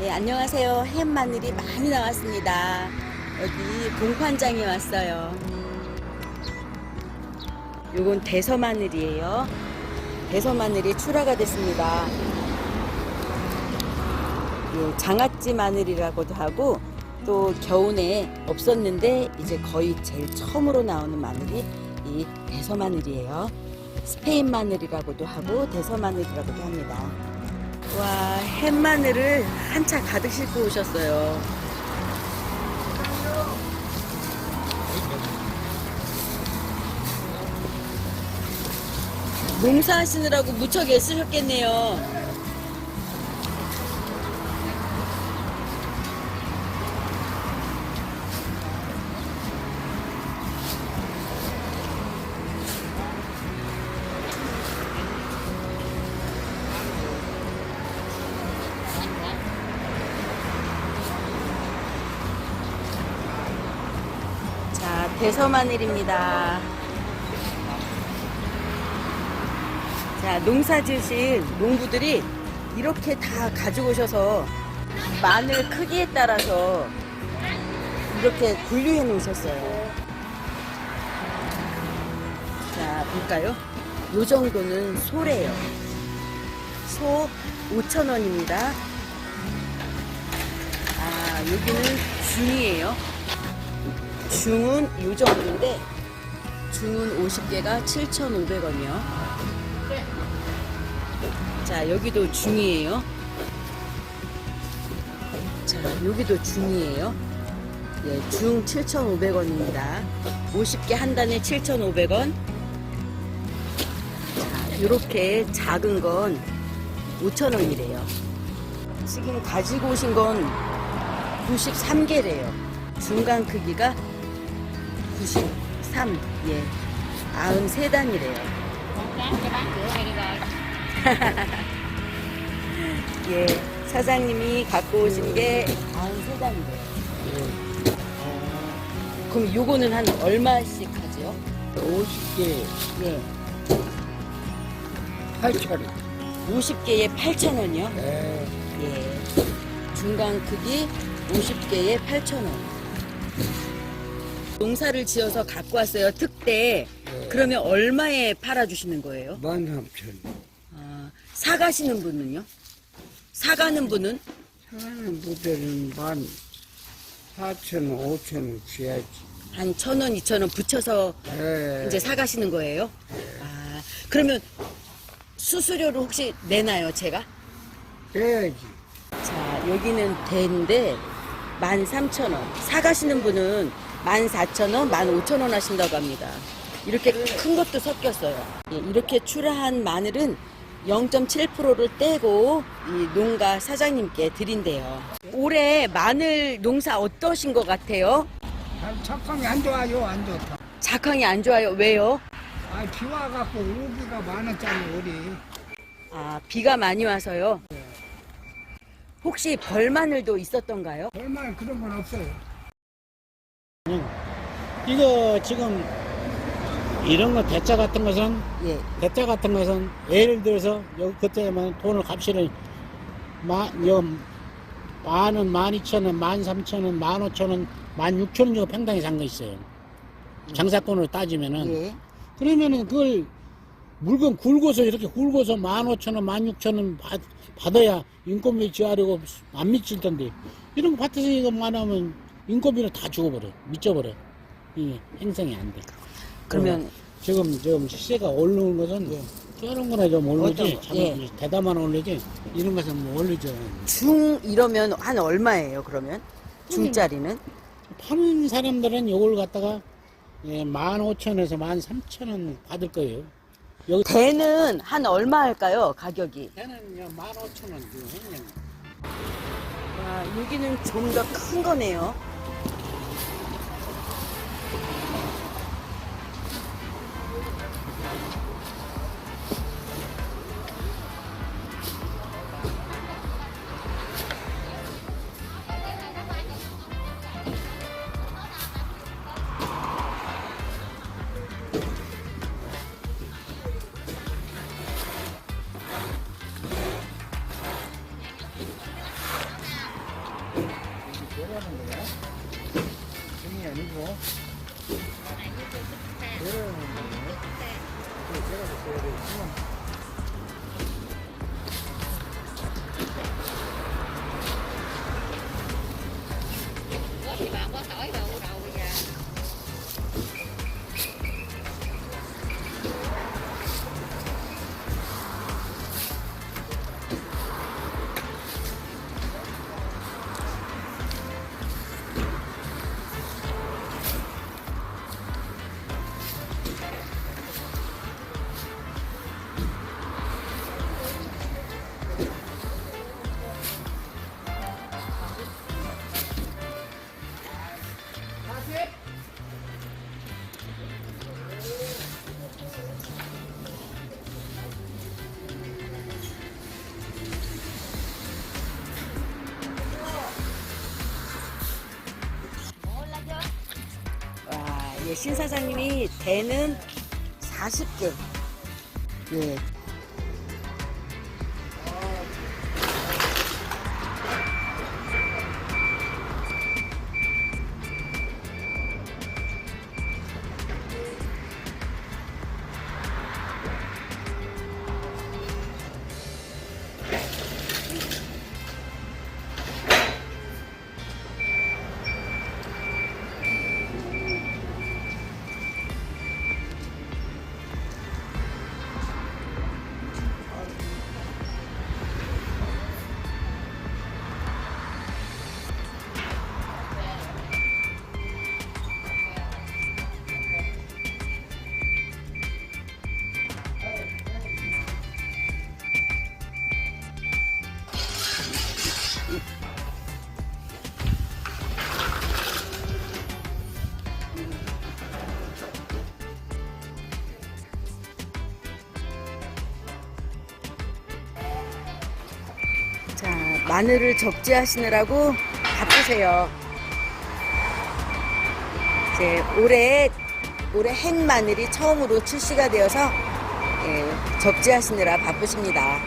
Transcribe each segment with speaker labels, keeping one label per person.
Speaker 1: 네, 안녕하세요. 햄 마늘이 많이 나왔습니다. 여기 공판장에 왔어요. 요건 대서 마늘이에요. 대서 마늘이 출하가 됐습니다. 예, 장아찌 마늘이라고도 하고 또 겨우내 없었는데 이제 거의 제일 처음으로 나오는 마늘이 이 대서 마늘이에요. 스페인 마늘이라고도 하고 대서 마늘이라고도 합니다. 와, 햇마늘을 한 차 가득 싣고 오셨어요. 농사하시느라고 무척 애쓰셨겠네요. 대서마늘입니다. 자, 농사 지으신 농부들이 이렇게 다 가지고 오셔서 마늘 크기에 따라서 이렇게 분류해 놓으셨어요. 자, 볼까요? 요 정도는 소래요. 소 5,000원입니다. 아, 여기는 중이에요. 중은 요 정도인데 중은 50개가 7,500원이요. 자, 여기도 중이에요. 자, 여기도 중이에요. 예, 중 7,500원입니다. 50개 한 단에 7,500원. 자, 요렇게 작은 건 5,000원이래요. 지금 가지고 오신 건 93개래요. 중간 크기가 93, 예. 93단이래요. 예. 사장님이 갖고 오신 게 93단이래요. 그럼 요거는 한 얼마씩 하죠?
Speaker 2: 50개
Speaker 1: 예.
Speaker 2: 8천원.
Speaker 1: 50개에 8,000원이요?
Speaker 2: 네.
Speaker 1: 예. 중간 크기 50개에 8,000원. 농사를 지어서 갖고 왔어요. 특대.
Speaker 2: 네.
Speaker 1: 그러면 얼마에 팔아주시는 거예요?
Speaker 2: 13,000원.
Speaker 1: 아, 사가시는 분은요? 사가는 분은?
Speaker 2: 사는 분들은 만 4,000원, 5,000원 줘야지.
Speaker 1: 한 천 원, 이천 원 붙여서
Speaker 2: 네.
Speaker 1: 이제 사가시는 거예요? 아, 그러면 수수료를 혹시 내나요, 제가?
Speaker 2: 해야지.
Speaker 1: 자, 여기는 대인데 13,000원. 사가시는 분은 14,000원, 15,000원 하신다고 합니다. 이렇게 큰 것도 섞였어요. 예, 이렇게 출하한 마늘은 0.7%를 떼고 이 농가 사장님께 드린대요. 올해 마늘 농사 어떠신 것 같아요?
Speaker 2: 아, 착함이 안 좋아요, 안 좋다.
Speaker 1: 작황이 안 좋아요. 왜요?
Speaker 2: 아, 비 와갖고 우기가 많았잖아요, 우리.
Speaker 1: 아, 비가 많이 와서요. 혹시 벌마늘도 있었던가요?
Speaker 2: 얼마나 그런 건 없어요.
Speaker 3: 이거 지금 이런 거 대짜 같은 것은
Speaker 1: 예.
Speaker 3: 대짜 같은 것은 예를 들어서 여기 그때만 돈을 값이를 만여 만원, 만 이천 원, 만 삼천 원, 만 오천 원, 만 육천 원 정도 평당에 산거 있어요. 장사권으로 따지면은
Speaker 1: 예.
Speaker 3: 그러면은 그걸 물건 굵어서 이렇게 굵어서 만 오천 원, 만 육천 원 받, 받아야 인건비 지하려고 안 미칠 텐데 이런 거 밭에서 이거 만 하면 인건비를 다 죽어버려, 미쳐버려. 이게 행성이 안 돼.
Speaker 1: 그러면
Speaker 3: 지금 지금 시세가 오르는 것은
Speaker 1: 예.
Speaker 3: 저런 거나 좀 오르지
Speaker 1: 어떤 거?
Speaker 3: 참
Speaker 1: 예.
Speaker 3: 대담한 오르지 이런 것은 뭐 오르죠
Speaker 1: 중 이러면 한 얼마예요, 그러면? 중짜리는?
Speaker 3: 파는 사람들은 이걸 갖다가 예, 만 오천 원에서 만 삼천 원 받을 거예요 여기
Speaker 1: 대는 한 얼마 할까요, 가격이?
Speaker 3: 대는 만 오천 원 그냥
Speaker 1: 와, 여기는 좀 더 큰 거네요.
Speaker 2: 그래,
Speaker 1: 예, 신 사장님이 대는 40개. 예. 마늘을 적재하시느라고 바쁘세요. 이제 올해 올해 행 마늘이 처음으로 출시가 되어서 예, 적재하시느라 바쁘십니다.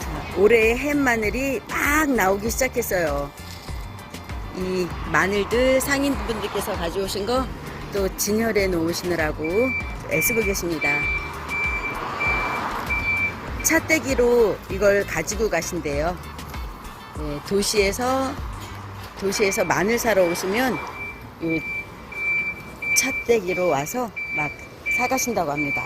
Speaker 1: 자, 올해 햄 마늘이 막 나오기 시작했어요. 이 마늘들 상인분들께서 가져오신 거 또 진열해 놓으시느라고 애쓰고 계십니다. 차떼기로 이걸 가지고 가신대요. 예, 도시에서 도시에서 마늘 사러 오시면 이 차떼기로 와서 막 사가신다고 합니다.